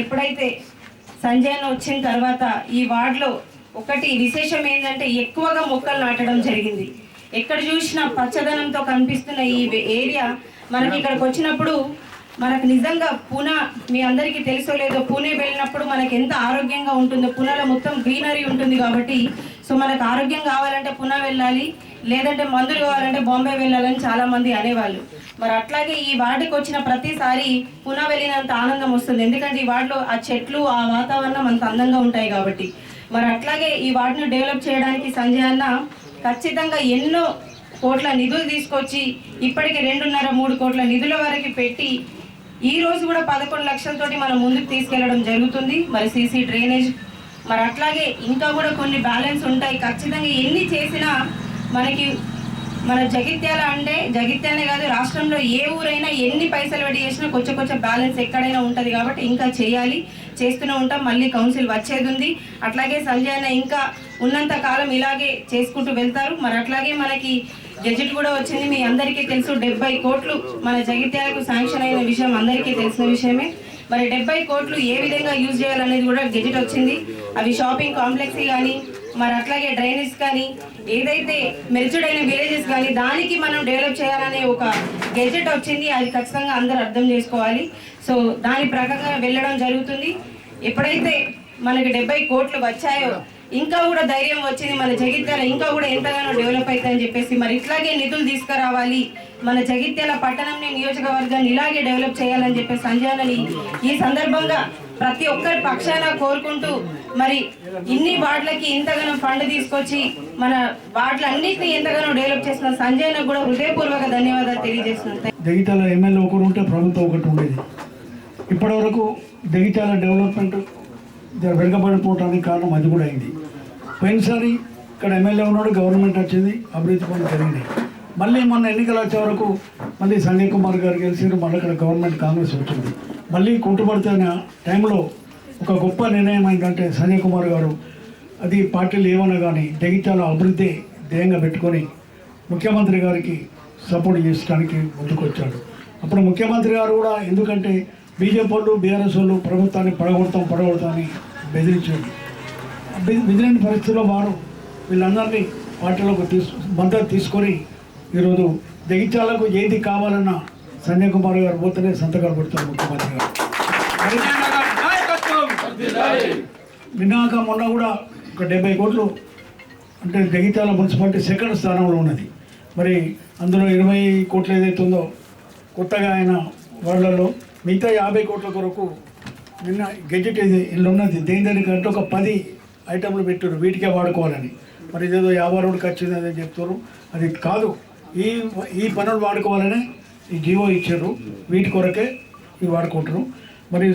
ఎప్పుడైతే సంజయ్ వచ్చిన తర్వాత ఈ వార్డులో ఒకటి విశేషం ఏంటంటే ఎక్కువగా మొక్కలు నాటడం జరిగింది. ఎక్కడ చూసినా పచ్చదనంతో కనిపిస్తున్న ఈ ఏరియా మనకి ఇక్కడికి వచ్చినప్పుడు మనకు నిజంగా పూనా మీ అందరికీ తెలుసో లేదో పూణే వెళ్ళినప్పుడు మనకి ఎంత ఆరోగ్యంగా ఉంటుందో పూనాలో మొత్తం గ్రీనరీ ఉంటుంది కాబట్టి సో మనకు ఆరోగ్యం కావాలంటే పూనా వెళ్ళాలి లేదంటే మందులు కావాలంటే బాంబే వెళ్ళాలని చాలామంది అనేవాళ్ళు. మరి అట్లాగే ఈ వార్డుకి వచ్చిన ప్రతిసారి పునా వెళ్ళినంత ఆనందం వస్తుంది. ఎందుకంటే ఈ వార్డులో ఆ చెట్లు ఆ వాతావరణం అంత అందంగా ఉంటాయి కాబట్టి. మరి అట్లాగే ఈ వార్డును డెవలప్ చేయడానికి సంజయ్ అన్న ఖచ్చితంగా ఎన్నో కోట్ల నిధులు తీసుకొచ్చి ఇప్పటికి రెండున్నర మూడు కోట్ల నిధుల వరకు పెట్టి ఈ రోజు కూడా పదకొండు లక్షలతోటి మనం ముందుకు తీసుకెళ్ళడం జరుగుతుంది. మరి సీసీ డ్రైనేజ్ మరి అట్లాగే ఇంకా కూడా కొన్ని బ్యాలెన్స్ ఉంటాయి. ఖచ్చితంగా ఎన్ని చేసినా మనకి మన జగిత్యాల అంటే జగిత్యాలనే కాదు రాష్ట్రంలో ఏ ఊరైనా ఎన్ని పైసలు పెట్టి చేసినా కొంచెం కొంచెం బ్యాలెన్స్ ఎక్కడైనా ఉంటుంది కాబట్టి ఇంకా చేయాలి చేస్తూనే ఉంటాం. మళ్ళీ కౌన్సిల్ వచ్చేది ఉంది. అట్లాగే సంజయ్ అన్న ఇంకా ఉన్నంత కాలం ఇలాగే చేసుకుంటూ వెళ్తారు. మరి అట్లాగే మనకి గెజెట్ కూడా వచ్చింది. మీ అందరికీ తెలుసు డెబ్బై కోట్లు మన జగిత్యాలకు శాంక్షన్ అయిన విషయం అందరికీ తెలిసిన విషయమే. మరి డెబ్బై కోట్లు ఏ విధంగా యూజ్ చేయాలనేది కూడా గెజెట్ వచ్చింది. అవి షాపింగ్ కాంప్లెక్స్ కానీ మరి అట్లాగే డ్రైనేజ్ కానీ ఏదైతే మెరుచుడైన విలేజెస్ కానీ దానికి మనం డెవలప్ చేయాలనే ఒక గెజెట్ వచ్చింది. అది ఖచ్చితంగా అందరూ అర్థం చేసుకోవాలి. సో దాని ప్రకారంగా వెళ్ళడం జరుగుతుంది. ఎప్పుడైతే మనకి డెబ్బై కోట్లు వచ్చాయో ఇంకా కూడా ధైర్యం వచ్చింది మన జగిత్యాల ఇంకా కూడా ఎంతగానో డెవలప్ అవుతుందని చెప్పేసి మరి ఇట్లాగే నిధులు తీసుకురావాలి. మన జగిత్యాల పట్టణంని నియోజకవర్గాన్ని ఇలాగే డెవలప్ చేయాలని చెప్పేసి సంజయాలని ఈ సందర్భంగా ప్రతి ఒక్కరి పక్షాన కోరుకుంటూ మరి ఇన్ని వార్డులకి ఇంతగానో ఫండ్ తీసుకొచ్చి మన వార్డులన్నింటినీ ఎంతగానో డెవలప్ చేసిన సంజయ్ కూడా హృదయపూర్వక ధన్యవాదాలు తెలియజేస్తున్నాను. దగితాల ఎమ్మెల్యే ఒకరు ఉంటే ప్రభుత్వం ఒకటి ఉండేది. ఇప్పటివరకు దగితాల డెవలప్మెంట్ జర వెనుకబడిపోవడానికి కారణం అది కూడా అయింది. పోయినసారి ఇక్కడ ఎమ్మెల్యే ఉన్నాడు గవర్నమెంట్ వచ్చింది అభివృద్ధి పనులు జరిగినాయి. మళ్ళీ మొన్న ఎన్నికలు వచ్చే వరకు మళ్ళీ సంజయ్ కుమార్ గారు గెలిచారు మళ్ళీ ఇక్కడ గవర్నమెంట్ కాంగ్రెస్ వచ్చింది. మళ్ళీ కుంటుపడుతున్న టైంలో ఒక గొప్ప నిర్ణయం ఏంటంటే సంజయ్ కుమార్ గారు అది పార్టీలు ఏమన్నా కానీ జగిత్యాల అభివృద్ధి ధ్యేయంగా పెట్టుకొని ముఖ్యమంత్రి గారికి సపోర్ట్ చేసుకోవడానికి ముందుకొచ్చాడు. అప్పుడు ముఖ్యమంత్రి గారు కూడా ఎందుకంటే బీజేపీ వాళ్ళు బీఆర్ఎస్ వాళ్ళు ప్రభుత్వాన్ని పడగొడతాం పడగొడతాం అని బెదిరించాడు బెదిరిన పరిస్థితుల్లో వారు వీళ్ళందరినీ పార్టీలోకి తీసు మద్దతు తీసుకొని ఈరోజు జగిత్యాలకు ఏది కావాలన్నా సంజయ్ కుమార్ గారు పోతేనే సంతకాలు పెడతారు ముఖ్యమంత్రి గారు నిన్నాక మొన్న కూడా ఒక డెబ్బై కోట్లు అంటే జగిత్యాల మున్సిపాలిటీ సెకండ్ స్థానంలో ఉన్నది. మరి అందులో ఇరవై కోట్లు ఏదైతే ఉందో కొత్తగా ఆయన వాళ్ళలో మిగతా యాభై కోట్ల కొరకు నిన్న గెజెట్ ఇది ఇల్లు ఉన్నది. దేని దానికంటే ఒక పది ఐటెంలు పెట్టారు. వీటికే వాడుకోవాలని. మరి ఇదేదో యాభై రోడ్డుకి వచ్చింది అని చెప్తారు. అది కాదు. ఈ ఈ పనులు వాడుకోవాలనే ఈ జీవో ఇచ్చారు. వీటి కొరకే ఇవి వాడుకుంటారు మరి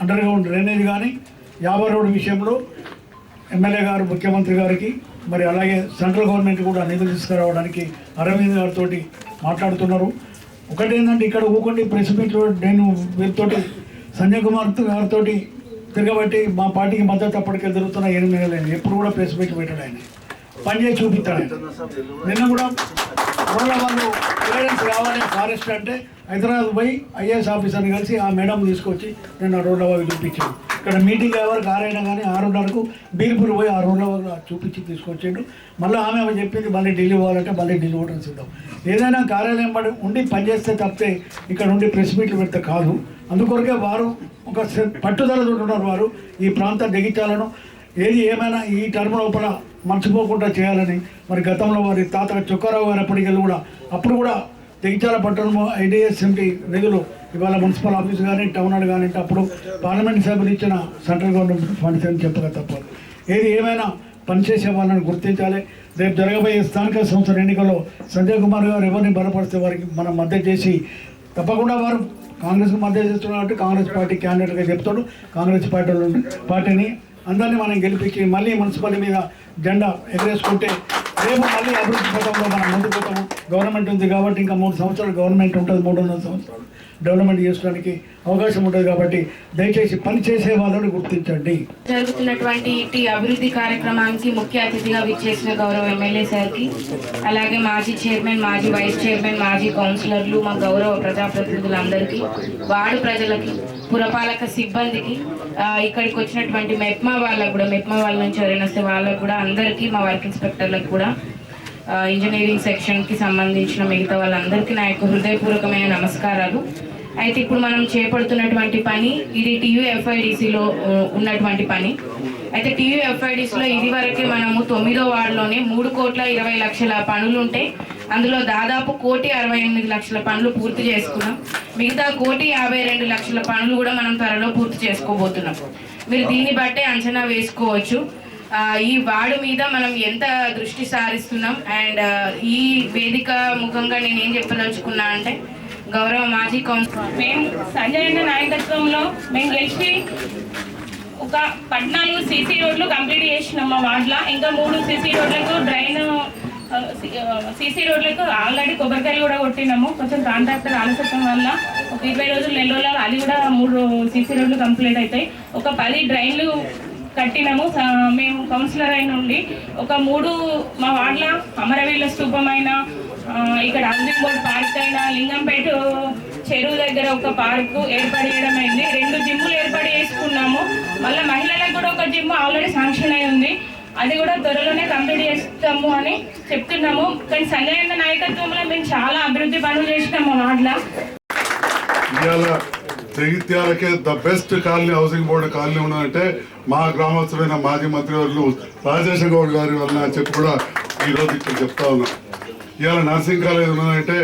అండర్ గ్రౌండ్ డ్రైనేజ్ కానీ యాభై రోడ్డు విషయంలో ఎమ్మెల్యే గారు ముఖ్యమంత్రి గారికి మరి అలాగే సెంట్రల్ గవర్నమెంట్ కూడా నిధులు తీసుకురావడానికి అరవింద్ గారితో మాట్లాడుతున్నారు. ఒకటి ఏంటంటే ఇక్కడ ఊకండి ప్రెస్ మీట్లో నేను వీరితోటి సంజయ్ కుమార్ గారితో తిరగబట్టి మా పార్టీకి మద్దతు అప్పటికే జరుగుతున్న ఎనిమిది నెలలు ఎప్పుడు కూడా ప్రెస్ మీట్ పెట్టాడు ఆయన. పని చేసి చూపిస్తాడు నిన్న కూడా ఊళ్ళో వాళ్ళు క్లియరెన్స్ కావాలి ఫారెస్ట్ అంటే హైదరాబాద్ పోయి ఐఏఎస్ ఆఫీసర్ని కలిసి ఆ మేడం తీసుకొచ్చి నిన్న రోడ్ల వాళ్ళు చూపించాడు ఇక్కడ మీటింగ్ ఎవరికి ఆరైనా కానీ ఆరున్నరకు బీర్పూర్ పోయి ఆ రోడ్ల వాళ్ళు చూపించి తీసుకొచ్చాడు. మళ్ళీ ఆమె చెప్పింది మళ్ళీ ఢిల్లీ పోవాలంటే మళ్ళీ ఢిల్లీ పోవడం సిద్ధం. ఏదైనా కార్యాలయం పడి ఉండి పనిచేస్తే తప్పితే ఇక్కడ ఉండి ప్రెస్ మీట్లు పెడితే కాదు. అందుకొరకే వారు ఒక పట్టుదలతో ఉన్నారు వారు. ఈ ప్రాంత దిగించాలను ఏది ఏమైనా ఈ టర్మ్ లోపల మర్చిపోకుండా చేయాలని మరి గతంలో వారి తాత చొక్కారావు గారు అప్పటికెళ్ళి కూడా అప్పుడు కూడా జగిత్యాల పట్టణము ఐడిఎస్ నిధులు ఇవాళ మున్సిపల్ ఆఫీస్ కానీ టౌన్ హాల్ కానీ అప్పుడు పార్లమెంట్ సభ్యులు ఇచ్చిన సెంట్రల్ గవర్నమెంట్ ఫండ్స్ అని చెప్పక తప్పదు. ఏది ఏమైనా పనిచేసే వాళ్ళని గుర్తించాలి. రేపు జరగబోయే స్థానిక సంస్థల ఎన్నికల్లో సంజయ్ కుమార్ గారు ఎవరిని బలపరిస్తే వారికి మనం మద్దతు చేసి తప్పకుండా వారు కాంగ్రెస్కి మద్దతు చేస్తున్నారు కాబట్టి కాంగ్రెస్ పార్టీ క్యాండిడేట్గా చెప్తాడు. కాంగ్రెస్ పార్టీలో పార్టీని అందరినీ మనం గెలిపించి మళ్ళీ మున్సిపాలిటీ మీద జెండా ఎగరేసుకుంటే రేపు మళ్ళీ అభివృద్ధి పథంలో మనం ముందుకు పోతాము. గవర్నమెంట్ ఉంది కాబట్టి ఇంకా మూడు సంవత్సరాలు గవర్నమెంట్ ఉంటుంది మూడున్నర సంవత్సరాలు. డెవలప్మెంట్ చేసుకోవడానికి అవకాశం ఉంటుంది కాబట్టి దయచేసి పనిచేసే వాళ్ళని గుర్తించండి. జరుగుతున్నటువంటి ఇటు అభివృద్ధి కార్యక్రమానికి ముఖ్య అతిథిగా విచ్చేసిన గౌరవ ఎమ్మెల్యే సార్కి అలాగే మాజీ చైర్మన్ మాజీ వైస్ చైర్మన్ మాజీ కౌన్సిలర్లు మా గౌరవ ప్రజాప్రతినిధులందరికీ వార్డు ప్రజలకి పురపాలక సిబ్బందికి ఇక్కడికి వచ్చినటువంటి మెప్మా వాళ్ళకు కూడా మెప్మా వాళ్ళ నుంచి ఎవరైనా వస్తే వాళ్ళకు కూడా అందరికీ మా వర్క్ ఇన్స్పెక్టర్లకు కూడా ఇంజనీరింగ్ సెక్షన్కి సంబంధించిన మిగతా వాళ్ళందరికీ నా యొక్క హృదయపూర్వకమైన నమస్కారాలు. అయితే ఇప్పుడు మనం చేపడుతున్నటువంటి పని ఇది టీయూఎఫ్ఐడిసిలో ఉన్నటువంటి పని. అయితే టీయూఎఫ్ఐడిసిలో ఇది వరకే మనము తొమ్మిదో వార్డులోనే మూడు కోట్ల ఇరవై లక్షల పనులు ఉంటే అందులో దాదాపు కోటి అరవై ఎనిమిది లక్షల పనులు పూర్తి చేసుకున్నాం. మిగతా కోటి యాభై రెండు లక్షల పనులు కూడా మనం త్వరలో పూర్తి చేసుకోబోతున్నాం. మీరు దీన్ని బట్టే అంచనా వేసుకోవచ్చు. ఈ వార్డు మీద మనం ఎంత దృష్టి సారిస్తున్నాం? అండ్ ఈ వేదిక ముఖంగా నేను ఏం చెప్పదలుచుకున్నా అంటే గౌరవ మాజీ కౌన్సిలర్. మేము సంజయ్ అన్న నాయకత్వంలో మేము గెలిచి ఒక పద్నాలుగు సీసీ రోడ్లు కంప్లీట్ చేసినాం మా వార్డులో. ఇంకా మూడు సీసీ రోడ్లకు డ్రైన్ సీసీ రోడ్లకు ఆల్రెడీ కొబ్బరికాయలు కూడా కొట్టినాము. కొంచెం కాంట్రాక్టర్ ఆలస్యం వల్ల ఒక ఇరవై రోజులు నెల రోజులు అది కూడా మూడు సీసీ రోడ్లు కంప్లీట్ అవుతాయి. ఒక పది డ్రైన్లు కట్టినాము. స- మేము కౌన్సిలర్ అయిన ఉండి ఒక మూడు మా వార్డులో అమరవీళ్ళ స్థూపమైన ఇక్కడ హౌసింగ్ పార్క్ అయినా లింగంపేట చెరువు దగ్గర ఒక పార్కు ఏర్పాటు చేయడం అయింది. రెండు జిమ్లు ఏర్పాటు చేసుకున్నాము. మళ్ళీ మహిళలకు కూడా ఒక జిమ్ ఆల్రెడీ శాంక్షన్ అయి ఉంది. అది కూడా త్వరలోనే కంప్లీట్ చేస్తాము అని చెప్తున్నాము. కానీ సంజయ్ అన్న నాయకత్వంలో మేము చాలా అభివృద్ధి పనులు చేసినాము మా వార్డులో. జగిత్యాలకే the best colony housing board colony ఉన్నదంటే మా గ్రామస్తులైన మాజీ మంత్రివర్యులు రాజేష్ గౌడ్ గారి వలన అని చెప్పి కూడా ఈరోజు ఇక్కడ చెప్తా ఉన్నా. ఇవాళ నర్సింగ్ కాలేజ్ ఉన్నదంటే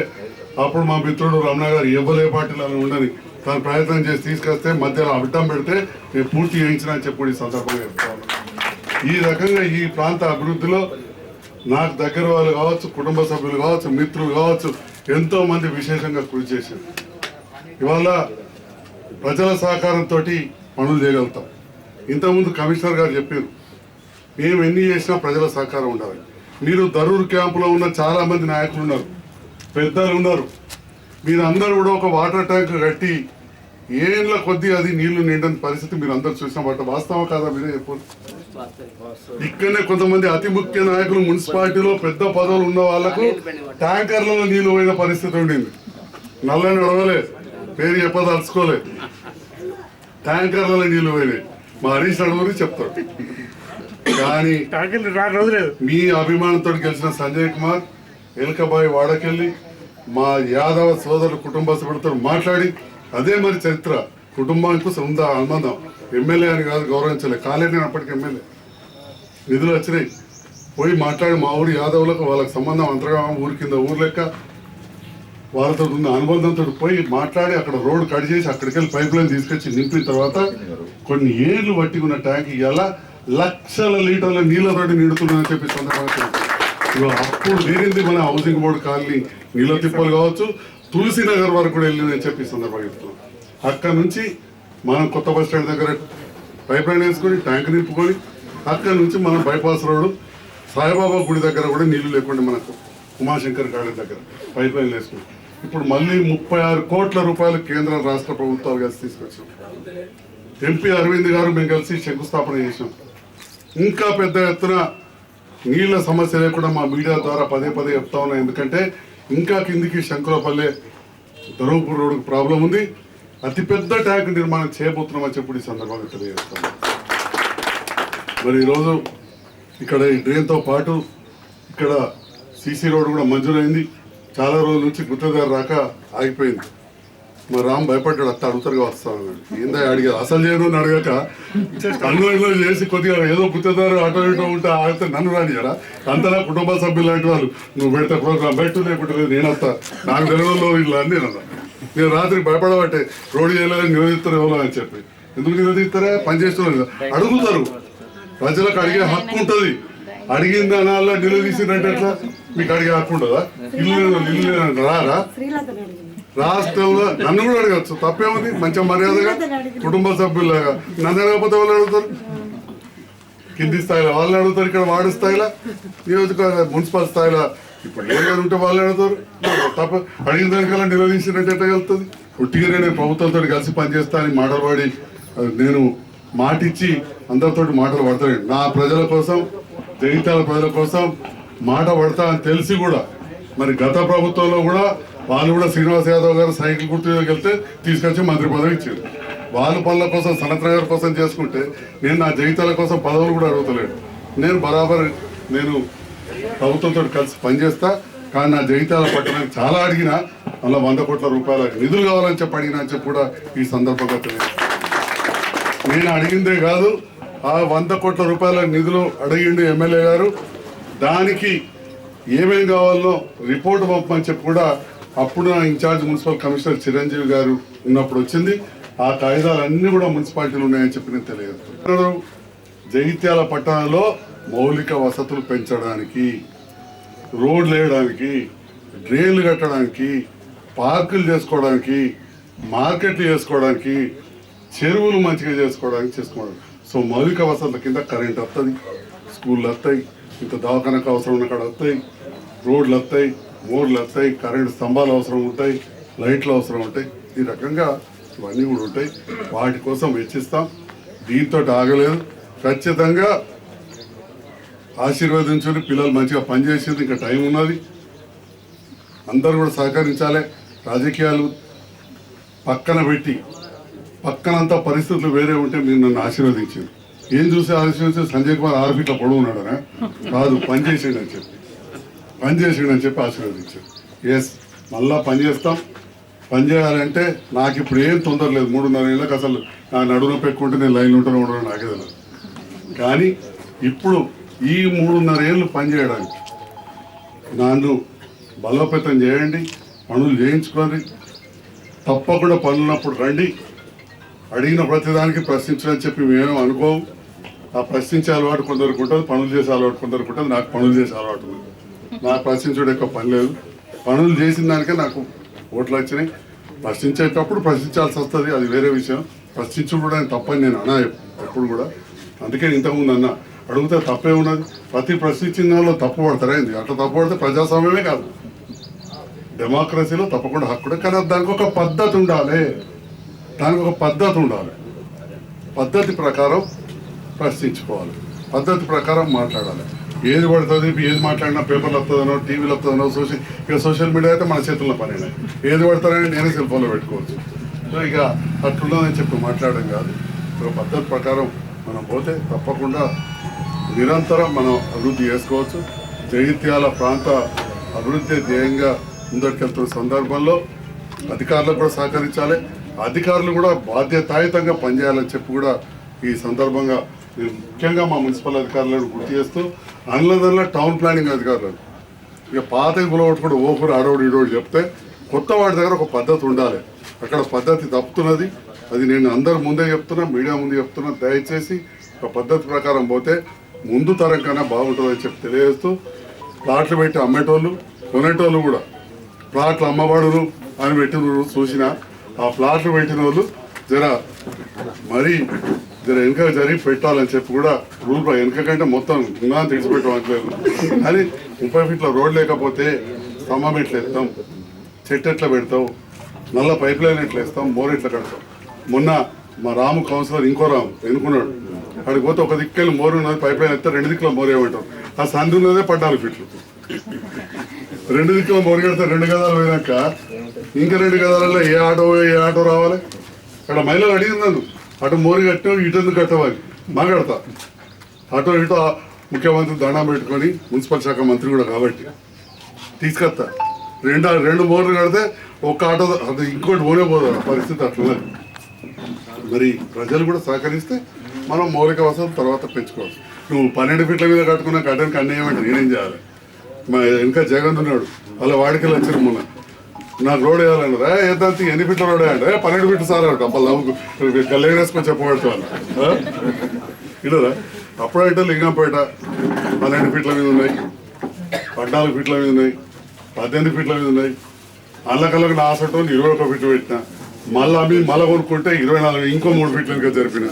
అప్పుడు మా మిత్రుడు రమణ గారు ఇవ్వలే పార్టీలో ఉండని. తను ప్రయత్నం చేసి తీసుకొస్తే మధ్యలో అడ్డం పెడితే నేను పూర్తి చేయించిన అని చెప్పి కూడా ఈ సందర్భంగా చెప్తాను ఈ రకంగా ఈ ప్రాంత అభివృద్ధిలో నాకు దగ్గర వాళ్ళు కావచ్చు కుటుంబ సభ్యులు కావచ్చు మిత్రులు కావచ్చు ఎంతోమంది విశేషంగా కృషి చేశారు. ఇవాళ ప్రజల సహకారంతో పనులు చేయగలుగుతాం. ఇంతకుముందు కమిషనర్ గారు చెప్పారు మేము ఎన్ని చేసినా ప్రజల సహకారం ఉండాలి. మీరు దరూర్ క్యాంపులో ఉన్న చాలామంది నాయకులు ఉన్నారు పెద్దలు ఉన్నారు. మీరు కూడా ఒక వాటర్ ట్యాంక్ కట్టి ఏళ్ళ కొద్దీ అది నీళ్ళు నిండని పరిస్థితి మీరు అందరు చూసిన వాటి వాస్తవం కాదా మీరే చెప్పండి. ఇక్కడనే కొంతమంది అతి ముఖ్య నాయకులు మున్సిపాలిటీలో పెద్ద పదవులు ఉన్న వాళ్ళకు ట్యాంకర్లలో నీళ్ళు పోయిన పరిస్థితి ఉండింది. నల్లని అడగలేదు పేరు చెప్పదలుచుకోలే ట్యాంకర్లలో నీళ్ళు పోయినాయి. మా హరీష్ నడుగురి చెప్తాడు కానీ మీ అభిమానంతో గెలిచిన సంజయ్ కుమార్ ఎలకబాయి వాడకెళ్ళి మా యాదవ సోదరుల కుటుంబ సభ్యులతో మాట్లాడి అదే మరి చరిత్ర. కుటుంబానికి సొంత అనుబంధం ఎమ్మెల్యే అని కాదు గౌరవించలే. కాలేని అప్పటికి ఎమ్మెల్యే. నిధులు వచ్చినాయి. పోయి మాట్లాడి మా ఊరి యాదవులకు వాళ్ళకి సంబంధం అంతగా ఊరి కింద ఊరు లెక్క వాళ్ళతో ఉన్న అనుబంధంతో పోయి మాట్లాడి అక్కడ రోడ్డు కట్ చేసి అక్కడికి వెళ్ళి పైప్ లైన్ తీసుకొచ్చి నింపిన తర్వాత కొన్ని ఏళ్ళు పట్టి ఉన్న ట్యాంక్ ఇవాళ లక్షల లీటర్ల నీళ్ళతోటి నిండుతుందని చెప్పి సందర్భంగా అప్పుడు తీరింది మన హౌసింగ్ బోర్డు కాలనీ నీళ్ళ తిప్పలు కావచ్చు తులసి నగర్ వరకు కూడా వెళ్ళిందని చెప్పి సందర్భంగా చెప్తున్నాం. అక్కడ నుంచి మనం కొత్త బస్ స్టాండ్ దగ్గర పైప్ లైన్ వేసుకొని ట్యాంక్ నింపుకొని అక్కడ నుంచి మనం బైపాస్ రోడ్డు సాయిబాబా గుడి దగ్గర కూడా నీళ్ళు లేకుండా మనకు ఉమాశంకర్ గార్డెన్ దగ్గర పైప్ లైన్ వేసుకుని ఇప్పుడు మళ్ళీ ముప్పై ఆరు కోట్ల రూపాయలు కేంద్ర రాష్ట్ర ప్రభుత్వాలు కలిసి తీసుకొచ్చాం. ఎంపీ అరవింద్ గారు మేము కలిసి శంకుస్థాపన చేసాం ఇంకా పెద్ద ఎత్తున నీళ్ళ సమస్య లేకుండా మా మీడియా ద్వారా పదే పదే చెప్తా ఉన్నాం ఎందుకంటే ఇంకా కిందికి శంకులపల్లె ధర్మపూర్ రోడ్డుకు ప్రాబ్లం ఉంది. అతిపెద్ద ట్యాంక్ నిర్మాణం చేయబోతున్నామని చెప్పి ఈ సందర్భంగా తెలియజేస్తాను మరి ఈరోజు ఇక్కడ ఈ డ్రైన్తో పాటు ఇక్కడ సీసీ రోడ్ కూడా మంజూరైంది. చాలా రోజుల నుంచి గుత్తదారు రాక ఆగిపోయింది. మా రామ్ భయపడ్డాడు అత్త అడుగుతారుగా వస్తాను ఏందా అడిగారు? అసలు చేయను అని అడగక అన్వయంలో చేసి కొద్దిగా ఏదో గుత్తదారు అటో ఇటో ఉంటే ఆగితే నన్ను రాని కదా అంతలా కుటుంబ సభ్యులు లాంటి వాళ్ళు నువ్వు పెడితే ప్రోగ్రామ్ పెట్టు లేకుంటే లేదు నేను నాకు తెలియదు ఇలా అని నేను అన్నా నేను రాత్రి భయపడబట్టే రోడ్డు చేయలేదని నిరోధిస్తారు ఎవరో అని చెప్పి. ఎందుకు నిరోధిస్తారా పని చేస్తున్నారు అడుగుతారు. ప్రజలకు అడిగే హక్కు ఉంటుంది. అడిగిన దానాల్లో నిలదీసినట్టు ఎట్లా? మీకు అడిగే హక్కు ఉండదా ఇల్లు ఇల్లు రారా? రాష్ట్రంలో నన్ను కూడా అడగచ్చు. తప్పేముంది? మంచిగా మర్యాదగా? కుటుంబ సభ్యులాగా నన్ను అడగకపోతే వాళ్ళు అడుగుతారు? కింది స్థాయిలో వాళ్ళని అడుగుతారు ఇక్కడ వార్డు స్థాయిలో. నియోజకవర్గ మున్సిపల్ స్థాయిలో ఇప్పుడు ఏం ఉంటే వాళ్ళు అడుగుతారు. తప్ప అడిగిన దానికల్లా నిలదీసినట్టు ఎట్లా వెళ్తుంది? ఉట్టిగానే నేను ప్రభుత్వంతో కలిసి పనిచేస్తా అని మాటలు పడి నేను మాటిచ్చి అందరితో మాటలు పడతాను. నా ప్రజల కోసం జగిత్యాల ప్రజల కోసం మాట పడతా అని తెలిసి కూడా మరి గత ప్రభుత్వంలో కూడా వాళ్ళు కూడా శ్రీనివాస్ యాదవ్ గారు సైకిల్ గుర్తుకి వెళ్తే తీసుకొచ్చి మంత్రి పదవి ఇచ్చారు. వాళ్ళ పనుల కోసం సనత్ర గారి కోసం చేసుకుంటే నేను నా జగిత్యాల కోసం పదవులు కూడా అడుగుతలేను. నేను బరాబర్ నేను ప్రభుత్వంతో కలిసి పనిచేస్తా కానీ నా జయితాల పట్టణానికి చాలా అడిగినా అలా వంద కోట్ల రూపాయల నిధులు కావాలని చెప్పి అడిగినా అని చెప్పి కూడా ఈ సందర్భంగా నేను అడిగిందే కాదు ఆ వంద కోట్ల రూపాయల నిధులు అడిగిండు ఎమ్మెల్యే గారు దానికి ఏమేమి కావాలో రిపోర్ట్ పంపమని చెప్పి కూడా అప్పుడు నా ఇన్ఛార్జ్ మున్సిపల్ కమిషనర్ చిరంజీవి గారు ఉన్నప్పుడు వచ్చింది. ఆ కాగితాలన్నీ కూడా మున్సిపాలిటీలు ఉన్నాయని చెప్పి నేను తెలియదు జగిత్యాల పట్టణంలో మౌలిక వసతులు పెంచడానికి రోడ్లు వేయడానికి డ్రైన్లు కట్టడానికి పార్కులు చేసుకోవడానికి మార్కెట్లు చేసుకోవడానికి చెరువులు మంచిగా చేసుకోవడానికి చేసుకోవడం సో మౌలిక వసతుల కింద కరెంట్ వస్తుంది స్కూళ్ళు వస్తాయి ఇంత దవాఖానకు అవసరం ఉన్న కాడ వస్తాయి. రోడ్లు వస్తాయి మోర్లు వస్తాయి కరెంటు స్తంభాలు అవసరం ఉంటాయి లైట్లు అవసరం ఉంటాయి. ఈ రకంగా ఇవన్నీ కూడా ఉంటాయి. వాటి కోసం వెచ్చిస్తాం. దీంతో ఆగలేదు. ఖచ్చితంగా ఆశీర్వదించుని పిల్లలు మంచిగా పనిచేసేది ఇంకా టైం ఉన్నది. అందరూ కూడా సహకరించాలి. రాజకీయాలు పక్కన పెట్టి పక్కనంతా పరిస్థితులు వేరే ఉంటే మీరు నన్ను ఆశీర్వదించారు ఏం చూసి ఆలోచించే సంజయ్ కుమార్ ఆరు ఫీట్ల పొడవు ఉన్నాడనా? కాదు పని చేసిండు అని చెప్పి. పని చేసిండు అని చెప్పి ఆశీర్వదించారు ఎస్ మళ్ళా పని చేస్తాం. పని చేయాలంటే నాకు ఇప్పుడు ఏం తొందర లేదు. మూడున్నర ఏళ్ళకి అసలు నా నడున పెట్టుకుంటే నేను లైన్లో ఉంటాను ఉండడం నాకే తెలియదు కానీ ఇప్పుడు ఈ మూడున్నర ఏళ్ళు పని చేయడానికి నన్ను బలోపేతం చేయండి పనులు చేయించుకొని తప్పకుండా పనులున్నప్పుడు రండి. అడిగిన ప్రతిదానికి ప్రశ్నించడం చెప్పి మేమేం అనుకోము ఆ ప్రశ్నించే అలవాటు కొందరికి ఉంటుంది పనులు చేసే అలవాటు కొందరికి ఉంటుంది నాకు పనులు చేసే అలవాటు ఉంది. నాకు ప్రశ్నించడం ఎక్కువ పని లేదు. పనులు చేసిన దానికే నాకు ఓట్లు వచ్చినాయి. ప్రశ్నించేటప్పుడు ప్రశ్నించాల్సి వస్తుంది అది వేరే విషయం. ప్రశ్నించడం తప్పని నేను అన్నా ఎప్పుడు కూడా. అందుకే ఇంతకుముందు అన్న అడిగితే తప్పే ఉన్నది. ప్రతి ప్రశ్నించిన వాళ్ళు తప్పు పడతారా ఏంది? అట్లా తప్పు పడితే ప్రజాస్వామ్యమే కాదు. డెమోక్రసీలో తప్పకుండా హక్కు కానీ దానికి ఒక పద్ధతి ఉండాలి. దానికి ఒక పద్ధతి ఉండాలి. పద్ధతి ప్రకారం ప్రశ్నించుకోవాలి పద్ధతి ప్రకారం మాట్లాడాలి. ఏది పడుతుంది ఏది మాట్లాడినా పేపర్లు వస్తుందనో టీవీలో వస్తుందనో సోషల్ ఇక సోషల్ మీడియా అయితే మన చేతుల్లో పని ఏది పడతానని నేనే సెల్ ఫోన్లో పెట్టుకోవచ్చు. సో ఇక అట్లున్నదని చెప్పి మాట్లాడడం కాదు. ఒక పద్ధతి ప్రకారం మనం పోతే తప్పకుండా నిరంతరం మనం అభివృద్ధి చేసుకోవచ్చు. జైత్యాల ప్రాంత అభివృద్ధి ధ్యేయంగా ముందరికెళ్తున్న సందర్భంలో అధికారులకు కూడా సహకరించాలి. అధికారులు కూడా బాధ్యతాయుతంగా పనిచేయాలని చెప్పి కూడా ఈ సందర్భంగా నేను ముఖ్యంగా మా మున్సిపల్ అధికారులను గుర్తు చేస్తూ అందులో టౌన్ ప్లానింగ్ అధికారులు. ఇక పాత కూడా ఓపురు ఆడోడు ఈడోడు చెప్తే కొత్త వాడి దగ్గర ఒక పద్ధతి ఉండాలి. అక్కడ పద్ధతి తప్పుతున్నది. అది నేను అందరు ముందే చెప్తున్నా మీడియా ముందు చెప్తున్నా. దయచేసి ఒక పద్ధతి ప్రకారం పోతే ముందు తరం కన్నా బాగుంటుందని చెప్పి తెలియజేస్తూ ప్లాట్లు పెట్టి అమ్మేటోళ్ళు కొనేటోళ్ళు కూడా. ప్లాట్లు అమ్మబడును అని పెట్టిన చూసిన ఆ ప్లాట్లు పెట్టిన వాళ్ళు జర మరీ జర వెనక జరిగి పెట్టాలని చెప్పి కూడా రూల్ ప్రకారం వెనక కంటే మొత్తం ఇంకా తెడిచిపెట్టలేదు అని ముప్పై ఫీట్ల రోడ్ లేకపోతే స్తంభం ఎట్లా ఎత్తాం? చెట్టు ఎట్లా పెడతావు నల్ల పైప్ లైన్ ఎట్లా వేస్తాం? బోర్ ఎట్లా కడతాం? మొన్న మా రాము కౌన్సిలర్ ఇంకో రాము ఎన్నుకున్నాడు అక్కడికి పోతే ఒక దిక్కెళ్ళి మోరు ఉన్నది పైప్ లైన్ ఎత్తే రెండు దిక్కుల మోరు ఏమంటాం? ఆ సంధి ఉన్నదే పడ్డాలి ఫీట్లు. రెండు దిక్కుల మోరు కడితే రెండు గదాలు పోయినాక ఇంకా రెండు గదాలలో ఏ ఆటో ఏ ఆటో రావాలి? అక్కడ మహిళలు అడిగింది నన్ను. అటు మోరి కట్టాం ఇటు ఎందుకు కట్టవాలి మాట్లాడతా అటు ఇటో ముఖ్యమంత్రి దండం పెట్టుకొని మున్సిపల్ శాఖ మంత్రి కూడా కాబట్టి తీసుకొస్తా. రెండు రెండు మోర్లు కడితే ఒక్క ఆటో అది ఇంకోటి పోనే పోదు పరిస్థితి అట్లా మరి ప్రజలు కూడా సహకరిస్తే మనం మౌలిక వసతులు తర్వాత పెంచుకోవచ్చు. నువ్వు పన్నెండు ఫీట్ల మీద కట్టుకున్న కట్టడానికి అన్నీ ఏమంటే నేనేం చేయాలి? మా ఇంకా జగన్ ఉన్నాడు. వాళ్ళ వాడికి వచ్చారు మొన్న. నాకు రోడ్ వేయాలండి. రా ఏదాంతి ఎన్ని ఫీట్ల రోడ్ వేయండి ఏ పన్నెండు ఫీట్లు సార్ అంట అప్ప నవ్వుకు. వేసుకొని చెప్పబడుతున్నాను ఇడరా అప్పుడైతే లింగంపేట పన్నెండు ఫీట్ల మీద ఉన్నాయి పద్నాలుగు ఫీట్ల మీద ఉన్నాయి పద్దెనిమిది ఫీట్ల మీద ఉన్నాయి. అల్లకల్లకు నా ఆసటం ఇరవై ఒక ఫీట్లు పెట్టిన. మళ్ళీ అమ్మి మళ్ళీ కొనుక్కుంటే ఇరవై నాలుగు ఇంకో మూడు ఫీట్ల ఇంకా జరిపిన.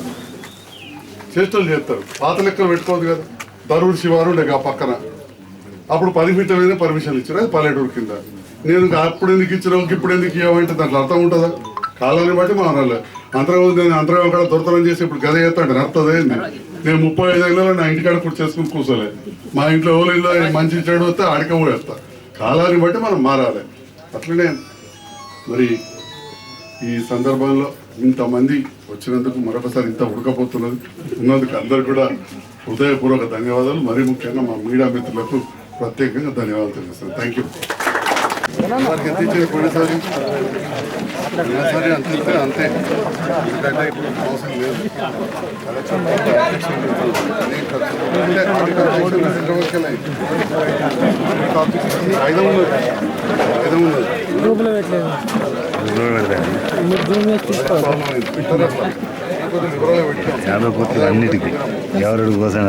చేష్టలు చేస్తారు. పాత లెక్కలు పెట్టుకోవద్దు కదా. దరూరు శివారు ఉండే ఆ పక్కన. అప్పుడు పది ఫీట్ల మీద పర్మిషన్ ఇచ్చారు. అది పల్లెటూరు కింద. నేను అప్పుడు ఎందుకు ఇచ్చినావు ఇప్పుడు ఎందుకు ఇవ్వమంటే దాంట్లో అర్థం ఉంటుందా? కాలాన్ని బట్టి మారాలి అంతరం నేను అంతరం అక్కడ దొరతనం చేసి ఇప్పుడు గద చేస్తాడు నడుతుంది నేను ముప్పై ఐదు ఏళ్ళలో నా ఇంటికాడ ఇప్పుడు చేసుకుని కూర్చోలే. మా ఇంట్లో ఎవరు ఇల్లు మంచి చెడు వస్తే ఆడిక పోయేస్తా కాలాన్ని బట్టి మనం మారాలి. అట్లనే మరి ఈ సందర్భంలో ఇంతమంది వచ్చినందుకు మరొకసారి ఇంత ఉడకపోతున్నది ఉన్నందుకు అందరు కూడా హృదయపూర్వక ధన్యవాదాలు. మరీ ముఖ్యంగా మా మీడియా మిత్రులకు ప్రత్యేకంగా ధన్యవాదాలు తెలియజేస్తాను థ్యాంక్ యూ వారికి ఎంత పోయినసారి పోయినసారి అంత ఇస్తే అంతే ఎందుకంటే ఇప్పుడు అవసరం లేదు ఖర్చు. ఐదు ఉన్నది ఐదు ఉన్నది పెట్టలేదు యాభై కోట్లు అన్నిటికీ ఎవరెడు కోసం